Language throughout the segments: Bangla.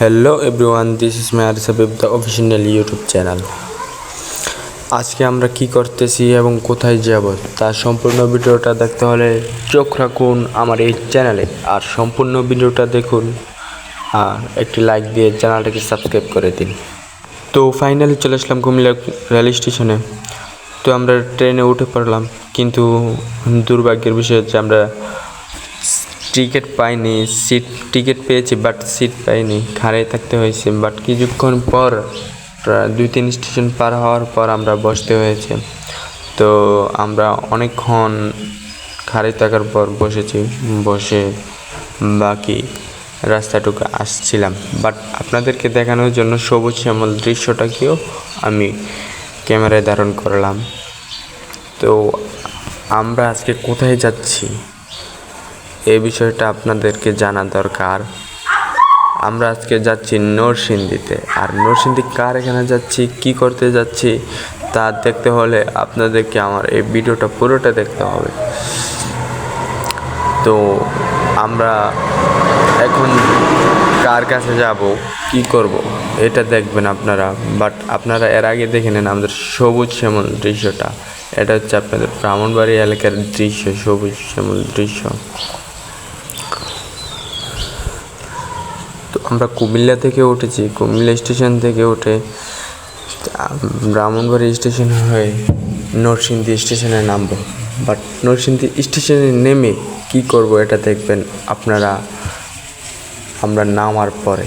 Hello everyone this is my Aris Habib the official YouTube channel আজকে আমরা কি করতেছি এবং কোথায় যাব তার সম্পূর্ণ ভিডিওটা দেখতে হলে চোখ রাখুন আমার এই চ্যানেলে আর সম্পূর্ণ ভিডিওটা দেখুন আর একটি লাইক দিয়ে চ্যানেলটাকে সাবস্ক্রাইব করে দিন। তো ফাইনালি চলে আসলাম কুমিল্লা রেল স্টেশনে তো আমরা ট্রেনে উঠে পড়লাম, কিন্তু দুর্ভাগ্যের বিষয় হচ্ছে আমরা টিকিট পাইনি সিট টিকিট পেয়েছি বাট সিট পাইনি। খাড়াই থাকতে হয়েছে বাট কিছুক্ষণ পর দুই তিন স্টেশন পার হওয়ার পর আমরা বসতে হয়েছে। তো আমরা অনেকক্ষণ খাড়াই থাকার পর বসেছি, বসে বাকি রাস্তাটুকু আসছিলাম। বাট আপনাদেরকে দেখানোর জন্য সবুজ শ্যামল দৃশ্যটাকেও আমি ক্যামেরায় ধারণ করলাম। তো আমরা আজকে কোথায় যাচ্ছি? এই বিষয়টা আপনাদেরকে জানা দরকার। আমরা আজকে যাচ্ছি নরসিংদীতে। আর নরসিংদী কার এখানে যাচ্ছি, কি করতে যাচ্ছি, তা দেখতে হলে আপনাদেরকে আমার এই ভিডিওটা পুরোটা দেখতে হবে। তো আমরা এখন কার কাছে যাব, কি করব, এটা দেখবেন আপনারা। বাট আপনারা এর আগে দেখে নেন আমাদের সবুজ শ্যামল দৃশ্যটা। এটা হচ্ছে আপনাদের ব্রাহ্মণবাড়ি এলাকার দৃশ্য, সবুজ শ্যামল দৃশ্য। আমরা কুমিল্লা থেকে উঠেছি, কুমিল্লা স্টেশন থেকে উঠে ব্রাহ্মণবাড়ি স্টেশন হয়ে নরসিংদী স্টেশনে নামবো। বাট নরসিংদী স্টেশনে নেমে কি করব এটা দেখবেন আপনারা, আমরা নামার পরে।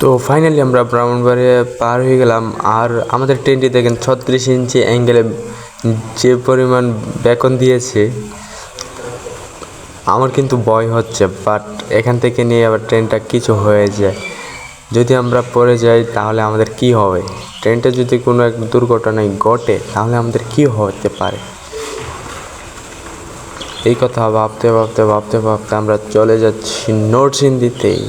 তো ফাইনালি আমরা ব্রাহ্মণবাড়িয়া পার হয়ে গেলাম। আর আমাদের ট্রেনটি দেখেন ছত্রিশ ইঞ্চি অ্যাঙ্গেলে যে পরিমাণ বেকন দিয়েছে, আমার কিন্তু ভয় হচ্ছে বাট এখান থেকে নিয়ে আবার ট্রেনটা কিছু হয়ে যায়। যদি আমরা পড়ে যাই, তাহলে আমাদের কি হবে? ট্রেনটা যদি কোনো এক দুর্ঘটনায় ঘটে, তাহলে আমাদের কি হতে পারে? এই কথা ভাবতে ভাবতে ভাবতে ভাবতে আমরা চলে যাচ্ছি নরসিংদীতেই।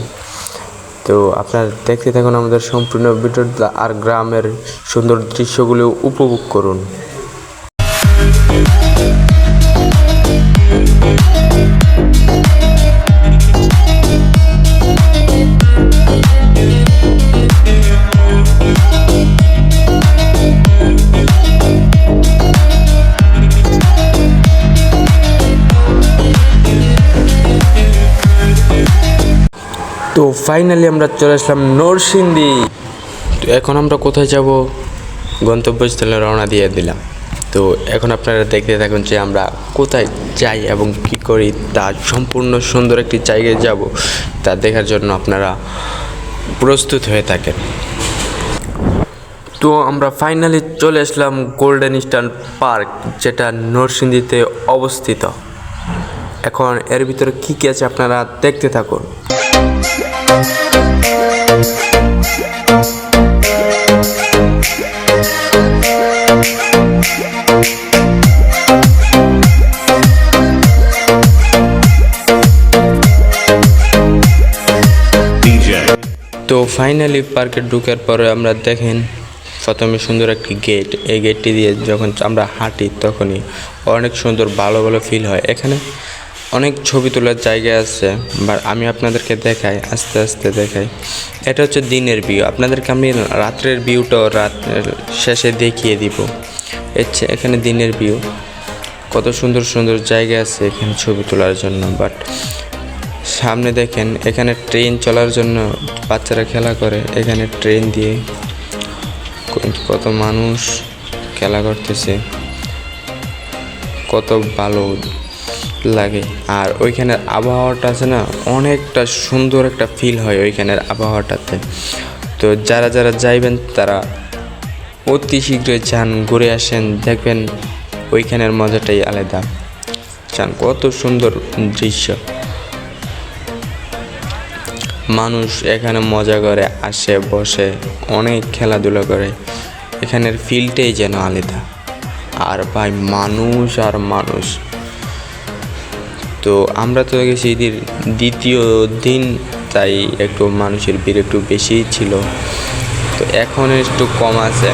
তো আপনারা দেখতে থাকুন আমাদের সম্পূর্ণ ভিডিওটা আর গ্রামের সুন্দর দৃশ্যগুলো উপভোগ করুন। তো ফাইনালি আমরা চলে আসলাম নরসিংদী। তো এখন আমরা কোথায় যাব? গন্তব্যস্থলে রওনা দিয়ে দিলাম। তো এখন আপনারা দেখতে থাকুন যে আমরা কোথায় যাই এবং কি করি। তা সম্পূর্ণ সুন্দর একটি জায়গায় যাব। তা দেখার জন্য আপনারা প্রস্তুত হয়ে থাকেন। তো আমরা ফাইনালি চলে আসলাম গোল্ডেন স্টার পার্ক যেটা নরসিংদীতে অবস্থিত। এখন এর ভিতরে কী কী আছে আপনারা দেখতে থাকুন। তো ফাইনালি পার্কে ঢুকার পরে আমরা দেখেন, প্রথমে সুন্দর একটি গেট এই গেটটি দিয়ে যখন আমরা হাঁটি তখনই অনেক সুন্দর ভালো ভালো ফিল হয়। এখানে অনেক ছবি তোলার জায়গা আছে বা আমি আপনাদেরকে দেখাই, আস্তে আস্তে দেখাই। এটা হচ্ছে দিনের ভিউ আপনাদেরকে আমি রাত্রের ভিউটাও রাত শেষে দেখিয়ে দিব। হচ্ছে এখানে দিনের ভিউ কত সুন্দর সুন্দর জায়গা আছে এখানে ছবি তোলার জন্য বাট সামনে দেখেন, এখানে ট্রেন চলার জন্য বাচ্চারা খেলা করে, এখানে ট্রেন দিয়ে কত মানুষ খেলা করতেছে। কত ভালো লাগে। আর ওইখানের আবহাওয়াটা আছে না, অনেকটা সুন্দর একটা ফিল হয় ওইখানের আবহাওয়াটাতে। তো যারা যারা যাইবেন, তারা অতি শীঘ্রই যান ঘুরে আসেন, দেখবেন ওইখানের মজাটাই আলাদা। চান কত সুন্দর দৃশ্য। মানুষ এখানে মজা করে, আসে, বসে, অনেক খেলাধুলা করে। এখানের ফিলটাই যেন আলাদা। আর ভাই, মানুষ আর মানুষ। তো আমরা তো গেছি ঈদের দ্বিতীয় দিন, তাই একটু মানুষের ভিড় একটু বেশিই ছিল। তো এখন একটু কম আছে।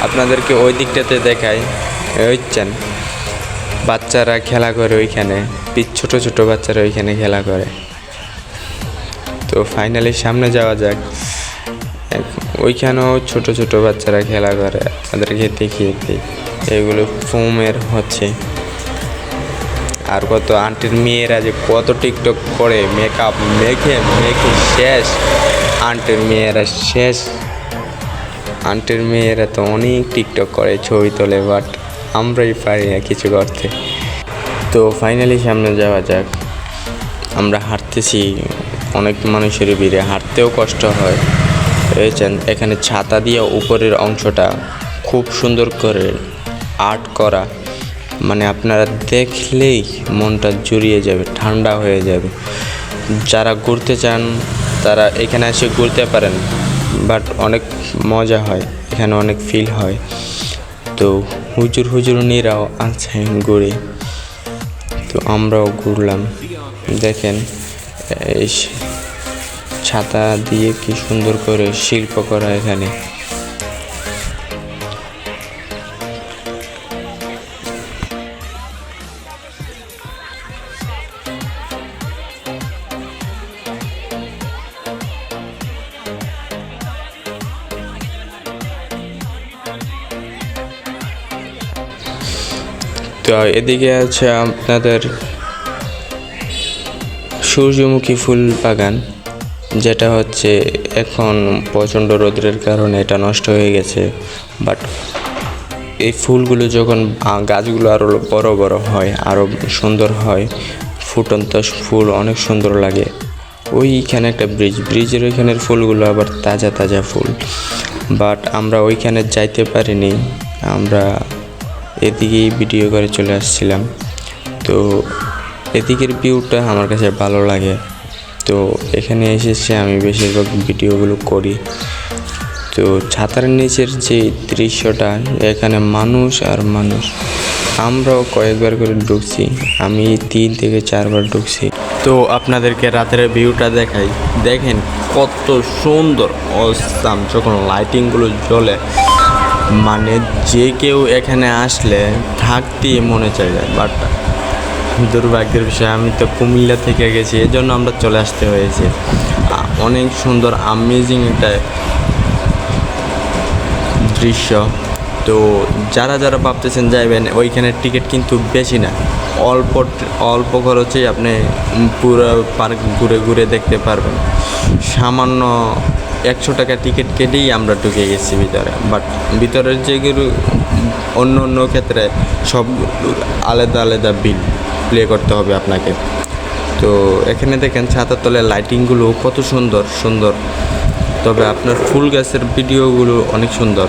আপনাদেরকে ওই দিকটাতে দেখাই। হচ্ছেন, বাচ্চারা খেলা করে ওইখানে। ছোট ছোট বাচ্চারা ওইখানে খেলা করে। তো ফাইনালি সামনে যাওয়া যাক। ওইখানেও ছোট ছোট বাচ্চারা খেলা করে। তাদেরকে দেখিয়ে দিই। এগুলো ফোমের হচ্ছে। আর কত আন্টির মেয়েরা যে কত টিকটক করে মেকআপ মেখে মেখে শেষ। আন্টির মেয়েরা শেষ। আন্টির মেয়েরা তো অনেক টিকটক করে ছবি তোলে বাট আমরাই পারি না কিছু করতে। তো ফাইনালি সামনে যাওয়া যাক। আমরা হাঁটতেছি, অনেক মানুষের ভিড়ে হাঁটতেও কষ্ট হয়। রয়েছেন এখানে ছাতা দিয়ে উপরের অংশটা খুব সুন্দর করে আর্ট করা। মানে আপনারা দেখলেই মনটা জুড়িয়ে যাবে, ঠান্ডা হয়ে যাবে। যারা ঘুরতে চান, তারা এখানে এসে ঘুরতে পারেন, বাট অনেক মজা হয়, এখানে অনেক ফিল হয়। তো হুজুর হুজুর হুজুরনিরাও আছে ঘুরে। তো আমরাও ঘুরলাম। দেখেন, এই ছাতা দিয়ে কি সুন্দর করে শিল্প করা এখানে। তো এদিকে আছে আপনাদের সূর্যমুখী ফুল বাগান, যেটা হচ্ছে এখন প্রচণ্ড রোদ্রের কারণে এটা নষ্ট হয়ে গেছে। বাট এই ফুলগুলো যখন গাছগুলো আরও বড় বড় হয় আরও সুন্দর হয়, ফুটন্ত ফুল অনেক সুন্দর লাগে। ওইখানে একটা ব্রিজ ব্রিজের ওইখানের ফুলগুলো আবার তাজা তাজা ফুল। বাট আমরা ওইখানে যাইতে পারিনি, আমরা এদিকেই ভিডিও করে চলে আসছিলাম। তো এদিকের ভিউটা আমার কাছে ভালো লাগে। তো এখানে এসেছে আমি বেশিরভাগ ভিডিওগুলো করি। তো ছাতার নিচের যে দৃশ্যটা, এখানে মানুষ আর মানুষ। আমরাও কয়েকবার করে ঢুকছি, আমি তিন থেকে চারবার ঢুকছি। তো আপনাদেরকে রাতের ভিউটা দেখাই। দেখেন কত সুন্দর অসাম যখন লাইটিংগুলো জ্বলে। মানে যে কেউ এখানে আসলে থাকতেই মনে চাই যায় বাট দুর্ভাগ্যের বিষয়, আমি তো কুমিল্লা থেকে গেছি, এজন্য আমরা চলে আসতে হয়েছে। অনেক সুন্দর আমেজিং একটা দৃশ্য। তো যারা যারা ভাবতেছেন যাইবেন, ওইখানে টিকিট কিন্তু বেশি না। অল্প অল্প খরচেই আপনি পুরো পার্ক ঘুরে ঘুরে দেখতে পারবেন। সামান্য একশো টাকা টিকিট কেটেই আমরা ঢুকে গেছি ভিতরে। বাট ভিতরের যেগুলো অন্য অন্য ক্ষেত্রে সব আলাদা আলাদা বিল প্লে করতে হবে আপনাকে। তো এখানে দেখেন ছাতার তলে লাইটিংগুলো কত সুন্দর সুন্দর। তবে আপনার ফুল গাছের ভিডিওগুলো অনেক সুন্দর।